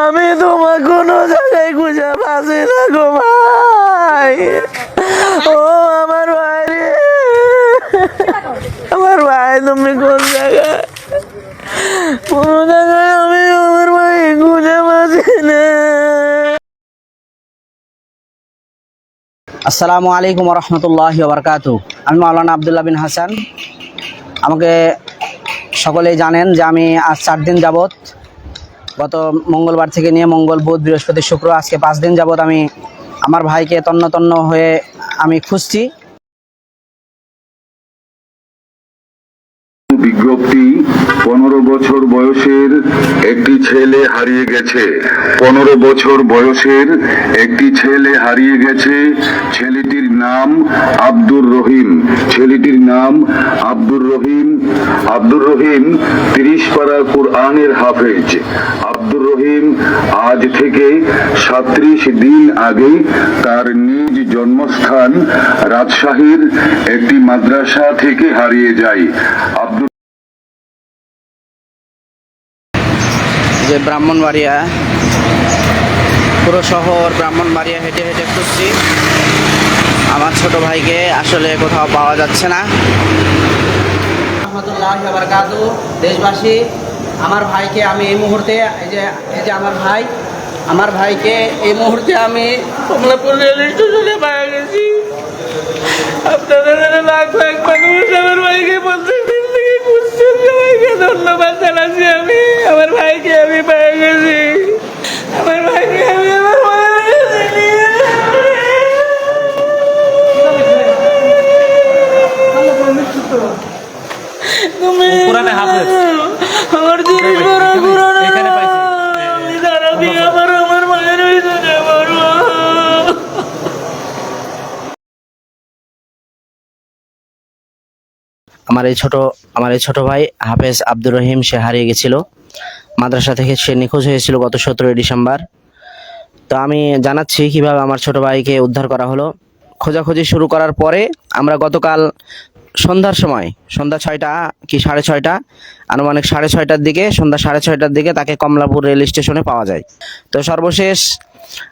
আমি তোমার কোনো জায়গায় খুঁজে পাচ্ছি না গো ভাই। ও আমার ভাই রে। আমার ভাই, তুমি কোন জায়গায়? কোনো জায়গায় আমি আমার ভাই খুঁজে পাচ্ছি না। আসসালামু আলাইকুম রহমতুল্লাহ বারকাত আমি মাওলানা আবদুল্লাহ বিন হাসান। আমাকে সকলেই জানেন যে আমি আজ চার দিন যাবৎ গত মঙ্গলবার থেকে নিয়ে মঙ্গল, বুধ, বৃহস্পতি, শুক্র, আজকে পাঁচ দিন যাবত আমি আমার ভাইকে তন্ন তন্ন হয়ে আমি খুঁজছি। বিজ্ঞপ্তি, পনেরো বছর বয়সের একটি ছেলে হারিয়ে গেছে। পনেরো বছর বয়সের একটি ছেলে হারিয়ে গেছে। ছেলেটির নাম আব্দুর রহিম। ছেলেটির নাম আব্দুর রহিম। আব্দুর রহিম তিরিশ পাড়া কোরআনের হাফেজ। আব্দুর রহিম আজ থেকে সাত্রিশ দিন আগে তার নিজ জন্মস্থান রাজশাহীর একটি মাদ্রাসা থেকে হারিয়ে যায়। যে ব্রাহ্মণবাড়িয়া, পুরো শহর ব্রাহ্মণবাড়িয়া হেঁটে হেঁটে খুঁজছি আমার ছোট ভাইকে আসলে কোথাও পাওয়া যাচ্ছে না। দেশবাসী, আমার ভাইকে আমি এই মুহূর্তে, এই যে এই যে আমার ভাই, আমার ভাইকে এই মুহূর্তে আমি কমলাপুর রেল স্টেশনে পাওয়া গেছি। আপনাদের লাখ লাখ মানুষ আমার ভাইকে প্রত্যেক ধন্যবাদ জানাচ্ছি ভাইকে আমি পেয়ে গেছি আমার ভাইকে আমি আমার মায়ের কাছে নিয়ে তুমি আমার জিনিস বড় করো আমি তারা বিয়ে আমার মায়ের ভিতরে বড় আমার এই ছোট আমার এই ছোট ভাই হাফেজ আব্দুর রহিম সে হারিয়ে গেছিল। মাদ্রাসা থেকে সে নিখোঁজ হয়েছিল গত সতেরোই ডিসেম্বর। তো আমি জানাচ্ছি কীভাবে আমার ছোট ভাইকে উদ্ধার করা হলো। খোঁজাখুঁজি শুরু করার পরে আমরা গতকাল সন্ধ্যার সময়, সন্ধ্যা ছয়টা কি সাড়ে ছয়টা, আনুমানিক সাড়ে ছয়টার দিকে, সন্ধ্যা সাড়ে ছয়টার দিকে তাকে কমলাপুর রেল স্টেশনে পাওয়া যায়। তো সর্বশেষ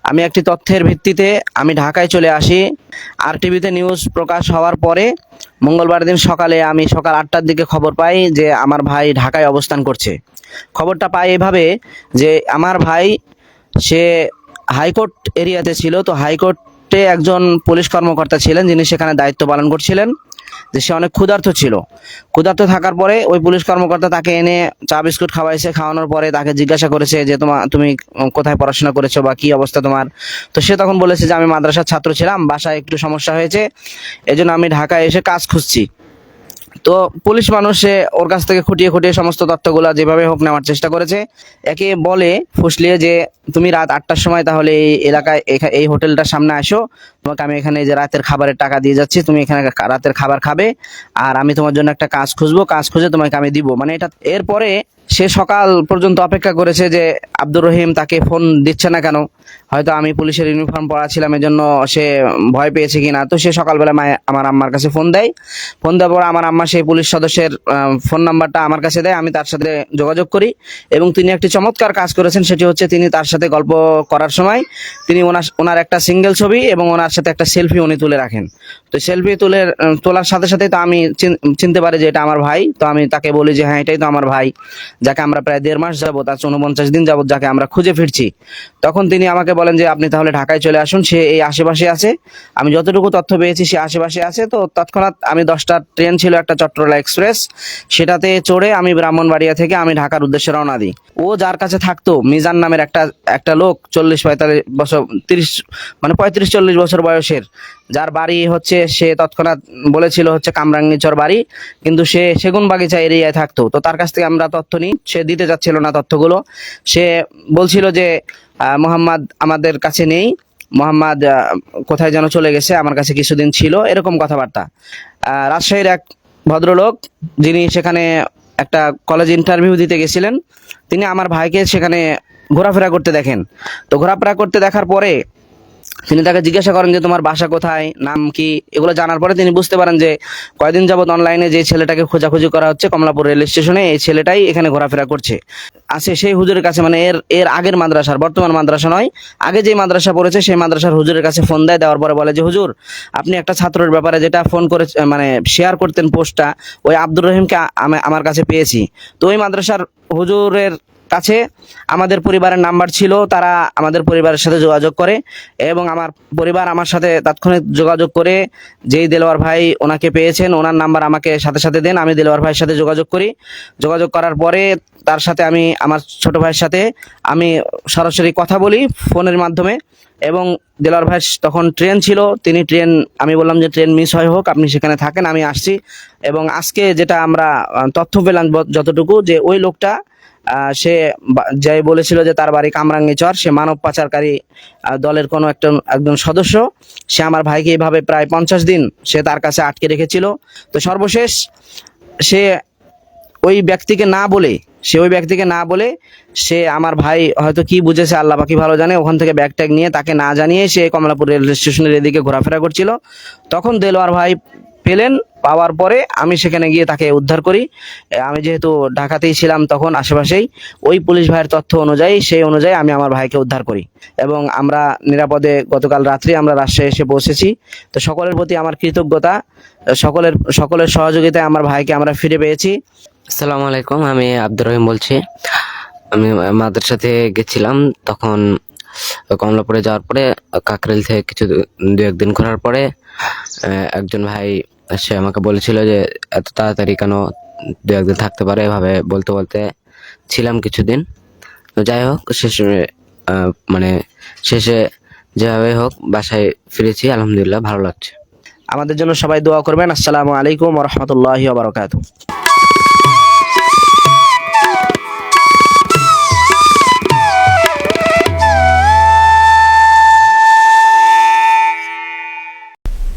আমি একটি তথ্যের ভিত্তিতে আমি ঢাকায় চলে আসি। আর টিভিতে নিউজ প্রকাশ হওয়ার পরে মঙ্গলবার দিন সকালে আমি সকাল আটটার দিকে খবর পাই যে আমার ভাই ঢাকায় অবস্থান করছে। খবরটা পাই এভাবে যে আমার ভাই, সে হাইকোর্ট এরিয়াতে ছিল, তো হাইকোর্টে একজন পুলিশ কর্মকর্তা ছিলেন যিনি সেখানে দায়িত্ব পালন করছিলেন। যে সে অনেক ক্ষুধার্ত ছিল। ক্ষুধার্ত থাকার পরে ওই পুলিশ কর্মকর্তা তাকে এনে চা, বিস্কুট খাওয়াইছে। খাওয়ানোর পরে তাকে জিজ্ঞাসা করেছে যে তোমার তুমি কোথায় পড়াশোনা করেছ বা কি অবস্থা তোমার? তো সে তখন বলেছে যে, আমি মাদ্রাসার ছাত্র ছিলাম, বাসায় একটু সমস্যা হয়েছে। এজন্য আমি ঢাকায় এসে কাজ খুঁজছি। তো পুলিশ মানুষে ওর কাছ থেকে খুঁটিয়ে খুঁটিয়ে সমস্ত তথ্যগুলো যেভাবে হোক নেওয়ার চেষ্টা করেছে। একে বলে ফুসলিয়ে যে, তুমি রাত আটটার সময় তাহলে এই এলাকায় এই হোটেলটার সামনে আসো। তোমাকে আমি এখানে যে রাতের খাবারের টাকা দিয়ে যাচ্ছি, তুমি এখানে রাতের খাবার খাবে। আর আমি তোমার জন্য একটা কাজ খুঁজবো। কাজ খুঁজে তোমাকে আমি দিব। মানে এটা, এরপরে সে সকাল পর্যন্ত অপেক্ষা করেছে যে আব্দুর রহিম তাকে ফোন দিচ্ছে না কেন? হয়তো আমি পুলিশের ইউনিফর্ম পরা ছিলাম এজন্য সে ভয় পেয়েছে কিনা? তো সে সকালবেলা মায়ে আমার আম্মার কাছে ফোন দেয়। ফোন দেওয়ার পর আমার আম্মা সেই পুলিশ সদস্যের ফোন নাম্বারটা আমার কাছে দেয়। আমি তার সাথে যোগাযোগ করি এবং তিনি একটি চমৎকার কাজ করেছেন, সেটি হচ্ছে তিনি তার সাথে গল্প করার সময় তিনি ওনার ওনার একটা সিঙ্গেল ছবি এবং ওনার সাথে একটা সেলফি উনি তুলে রাখেন। তো সেলফি তুলে, তোলার সাথে সাথে তো আমি চিন- চিনতে পারি যে এটা আমার ভাই। তো আমি তাকে বলি যে হ্যাঁ এটাই তো আমার ভাই। যাকে আমরা প্রায় দেড় মাস যাবত আজ উনপঞ্চাশ দিন যাবত যাকে আমরা খুঁজে ফিরছি। তখন তিনি আমাকে বলেন যে, আপনি তাহলে ঢাকায় চলে আসুন, সে এই আশেপাশে আছে। আমি যতটুকু তথ্য পেয়েছি, সে আশেপাশে আছে। তো তৎক্ষণাৎ আমি দশটা ট্রেন ছিল একটা চট্টগ্রাম এক্সপ্রেস। সেটাতে চড়ে আমি ব্রাহ্মণবাড়িয়া থেকে আমি ঢাকার উদ্দেশ্যে রওনা দিই। ও যার কাছে থাকতো, মিজান নামের একটা একটা লোক, চল্লিশ পঁয়তাল্লিশ বছর, তিরিশ মানে পঁয়ত্রিশ চল্লিশ বছর বয়সের। যার বাড়ি হচ্ছে, সে তৎক্ষণাৎ বলেছিল হচ্ছে কামরাঙ্গিচর বাড়ি, কিন্তু সে সেগুন বাগিচা এরিয়ায় থাকতো। তো তার কাছ থেকে আমরা তথ্য নিই। সে দিতে যাচ্ছিল না তথ্যগুলো। সে বলছিল যে মোহাম্মদ আমাদের কাছে নেই। মোহাম্মদ কোথায় যেন চলে গেছে, আমার কাছে কিছুদিন ছিল। এরকম কথাবার্তা। রাজশাহীর এক ভদ্রলোক, যিনি সেখানে একটা কলেজ ইন্টারভিউ দিতে গেছিলেন, তিনি আমার ভাইকে সেখানে ঘোরাফেরা করতে দেখেন। তো ঘোরাফেরা করতে দেখার পরে তিনি তাকে জিজ্ঞাসা করেন যে তোমার বাসা কোথায়, নাম কি? এগুলো জানার পরে তিনি বুঝতে পারেন যে কয়দিন যাবত অনলাইনে যে ছেলেটাকে খোঁজাখুঁজি করা হচ্ছে কমলাপুর রেল স্টেশনে, এই ছেলেটাই এখানে ঘোরাফেরা করছে। আছে সেই হুজুরের কাছে মানে এর এর আগের মাদ্রাসার, বর্তমান মাদ্রাসা নয়, আগে যে মাদ্রাসা পড়েছে সেই মাদ্রাসার হুজুরের কাছে ফোন দেয়, দেওয়ার পরে বলে যে, হুজুর, আপনি একটা ছাত্রের ব্যাপারে যেটা ফোন করে মানে শেয়ার করতেন পোস্টটা ওই আব্দুর রহিমকে আমার কাছে পেয়েছি। তো ওই মাদ্রাসার হুজুরের কাছে। আমাদের পরিবারের নাম্বার ছিল, তারা আমাদের পরিবারের সাথে যোগাযোগ করে এবং আমার পরিবার আমার সাথে তাৎক্ষণিক যোগাযোগ করে, যেই দেলোয়ার ভাই ওনাকে পেয়েছেন, ওনার নাম্বার আমাকে সাথে সাথে দেন, আমি দেলোয়ার ভাইয়ের সাথে যোগাযোগ করি। যোগাযোগ করার পরে তার সাথে আমি, আমার ছোট ভাইয়ের সাথে আমি সরাসরি কথা বলি ফোনের মাধ্যমে এবং দেলোয়ার ভাই তখন ট্রেন ছিল, তিনি ট্রেন, আমি বললাম যে ট্রেন মিস হয় হোক, আপনি সেখানে থাকেন, আমি আসছি। এবং আজকে যেটা আমরা তথ্য পেলাম যতটুকু যে ওই লোকটা সে যাই বলেছিল যে তার বাড়ি কামরাঙ্গিচর, সে মানব পাচারকারী দলের কোনো একটা একজন সদস্য। সে আমার ভাইকে এইভাবে প্রায় পঞ্চাশ দিন সে তার কাছে আটকে রেখেছিল। তো সর্বশেষ সে ওই ব্যক্তিকে না বলে, সে ওই ব্যক্তিকে না বলে সে আমার ভাই হয়তো কি বুঝেছে আল্লাহ পাকি ভালো জানে, ওখান থেকে ব্যাগ ট্যাগ নিয়ে তাকে না জানিয়ে সে কমলাপুর রেল স্টেশনের এদিকে ঘোরাফেরা করছিল। তখন দেলোয়ার ভাই পেলেন, পাওয়ার পরে আমি সেখানে গিয়ে তাকে উদ্ধার করি। আমি যেহেতু ঢাকাতেই ছিলাম তখন আশেপাশেই, ওই পুলিশ ভাইয়ের তথ্য অনুযায়ী, সেই অনুযায়ী আমি আমার ভাইকে উদ্ধার করি। এবং আমরা নিরাপদে গতকাল রাত্রে আমরা রাজশাহী এসে পৌঁছেছি তো সকলের প্রতি আমার কৃতজ্ঞতা, সকলের সকলের সহযোগিতায় আমার ভাইকে আমরা ফিরে পেয়েছি। আসসালামু আলাইকুম, আমি আব্দুর রহিম বলছি। আমি মাদ্রাসাতে গেছিলাম, তখন কমলাপুরে যাওয়ার পরে কাকরেল থেকে কিছু দু একদিন ঘোরার পরে একজন ভাই সে আমাকে বলেছিল যে, এত তাড়াতাড়ি কেন দু একদিন থাকতে পারে? এভাবে বলতে বলতে ছিলাম কিছুদিন। তো যাই হোক, শেষে মানে শেষে যেভাবে হোক বাসায় ফিরেছি, আলহামদুলিল্লাহ, ভালো লাগছে। আমাদের জন্য সবাই দোয়া করবেন। আসসালামু আলাইকুম রহমতুল্লাহ বারকাত